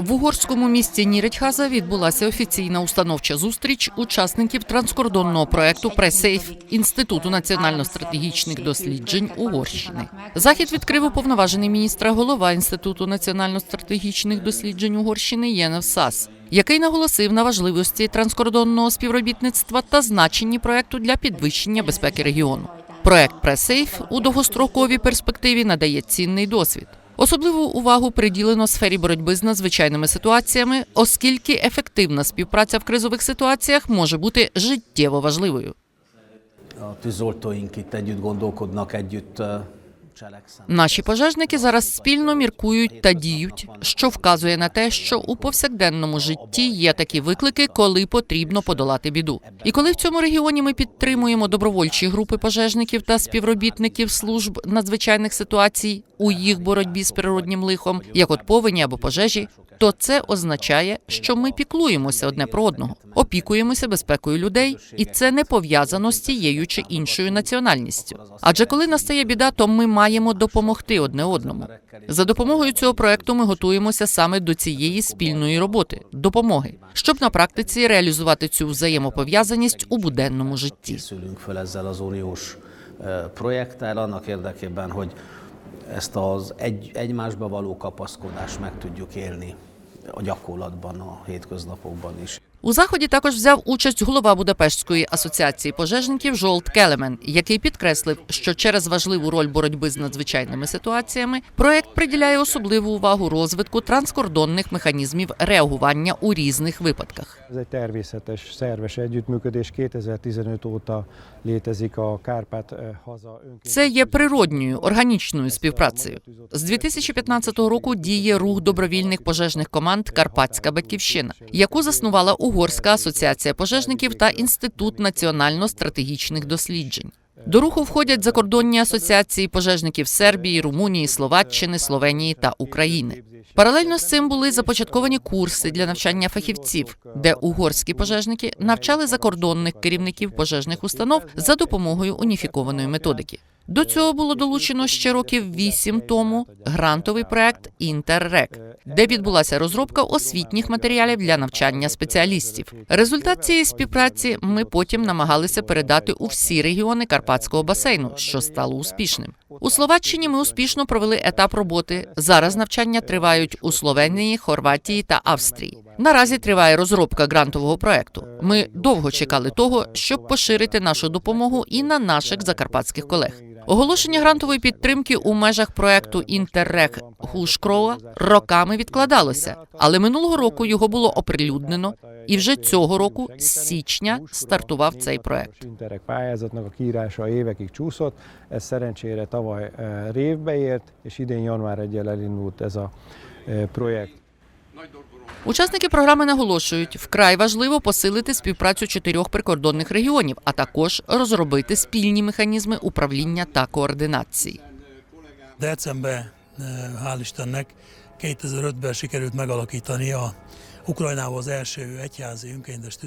В угорському місті Ніречхаза відбулася офіційна установча зустріч учасників транскордонного проекту Пресейф Інституту національно-стратегічних досліджень Угорщини. Захід відкрив уповноважений міністра голова Інституту національно-стратегічних досліджень Угорщини Єнев Сас, який наголосив на важливості транскордонного співробітництва та значенні проекту для підвищення безпеки регіону. Проект Пресейф у довгостроковій перспективі надає цінний досвід. Особливу увагу приділено сфері боротьби з надзвичайними ситуаціями, оскільки ефективна співпраця в кризових ситуаціях може бути життєво важливою. A tűzoltóink itt együtt. Наші пожежники зараз спільно міркують та діють, що вказує на те, що у повсякденному житті є такі виклики, коли потрібно подолати біду. І коли в цьому регіоні ми підтримуємо добровольчі групи пожежників та співробітників служб надзвичайних ситуацій у їх боротьбі з природнім лихом, як от повені або пожежі, то це означає, що ми піклуємося одне про одного, опікуємося безпекою людей, і це не пов'язано з тією чи іншою національністю. Адже коли настає біда, то ми маємо допомогти одне одному. За допомогою цього проекту ми готуємося саме до цієї спільної роботи, допомоги, щоб на практиці реалізувати цю взаємопов'язаність у буденному житті. Ö, projekttel annak érdekében, hogy ezt az egy, egymásba való kapaszkodást meg tudjuk élni a gyakorlatban, a hétköznapokban is. У заході також взяв участь голова Будапештської асоціації пожежників Жолт Келемен, який підкреслив, що через важливу роль боротьби з надзвичайними ситуаціями проект приділяє особливу увагу розвитку транскордонних механізмів реагування у різних випадках. Ez egy természetes, szerves együttműködés. 2015 óta létezik a Kárpát eh. Це є природньою органічною співпрацею. З 2015 року діє рух добровільних пожежних команд Карпатська батьківщина, яку заснувала Угорська асоціація пожежників та Інститут національно-стратегічних досліджень. До руху входять закордонні асоціації пожежників Сербії, Румунії, Словаччини, Словенії та України. Паралельно з цим були започатковані курси для навчання фахівців, де угорські пожежники навчали закордонних керівників пожежних установ за допомогою уніфікованої методики. До цього було долучено ще років вісім тому грантовий проект Інтеррек, де відбулася розробка освітніх матеріалів для навчання спеціалістів. Результат цієї співпраці ми потім намагалися передати у всі регіони Карпатського басейну, що стало успішним. У Словаччині ми успішно провели етап роботи. Зараз навчання тривають у Словенії, Хорватії та Австрії. Наразі триває розробка грантового проекту. Ми довго чекали того, щоб поширити нашу допомогу і на наших закарпатських колег. Оголошення грантової підтримки у межах проекту Інтеррег Гушкрова роками відкладалося, але минулого року його було оприлюднено, і вже цього року, з січня, стартував цей проект. Tavaly eh, révbe ért, és idén január 1 elindult ez a eh, projekt. Учасники програми наголошують, вкрай важливо посилити співпрацю чотирьох прикордонних регіонів, а також розробити спільні механізми управління та координації. December, eh, hál' Istennek, 2005-ben sikerült megalakítani a Az első egyházi önkéntes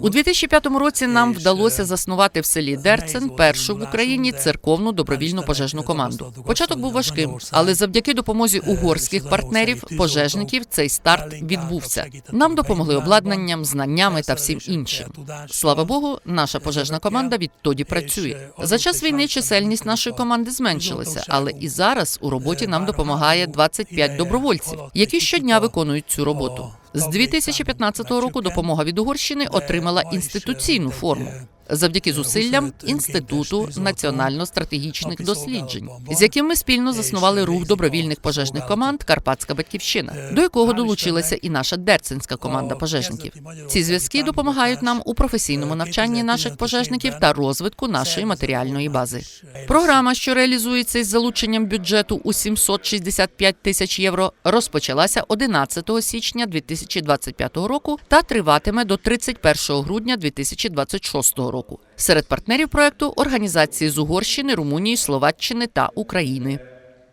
У 2005 році нам вдалося заснувати в селі Дерцен першу в Україні церковну добровільну пожежну команду. Початок був важким, але завдяки допомозі угорських партнерів, пожежників, цей старт відбувся. Нам допомогли обладнанням, знаннями та всім іншим. Слава Богу, наша пожежна команда відтоді працює. За час війни чисельність нашої команди зменшилася, але і зараз у роботі нам допомагає 25 добровольців, які щодня виконують цю роботу. З 2015 року допомога від Угорщини отримала інституційну форму. Завдяки зусиллям Інституту національно-стратегічних досліджень, з яким ми спільно заснували рух добровільних пожежних команд Карпатська батьківщина, до якого долучилася і наша дерценська команда пожежників. Ці зв'язки допомагають нам у професійному навчанні наших пожежників та розвитку нашої матеріальної бази. Програма, що реалізується із залученням бюджету у 765 тисяч євро, розпочалася 11 січня 2025 року та триватиме до 31 грудня 2026 року. Серед партнерів проекту організації з Угорщини, Румунії, Словаччини та України.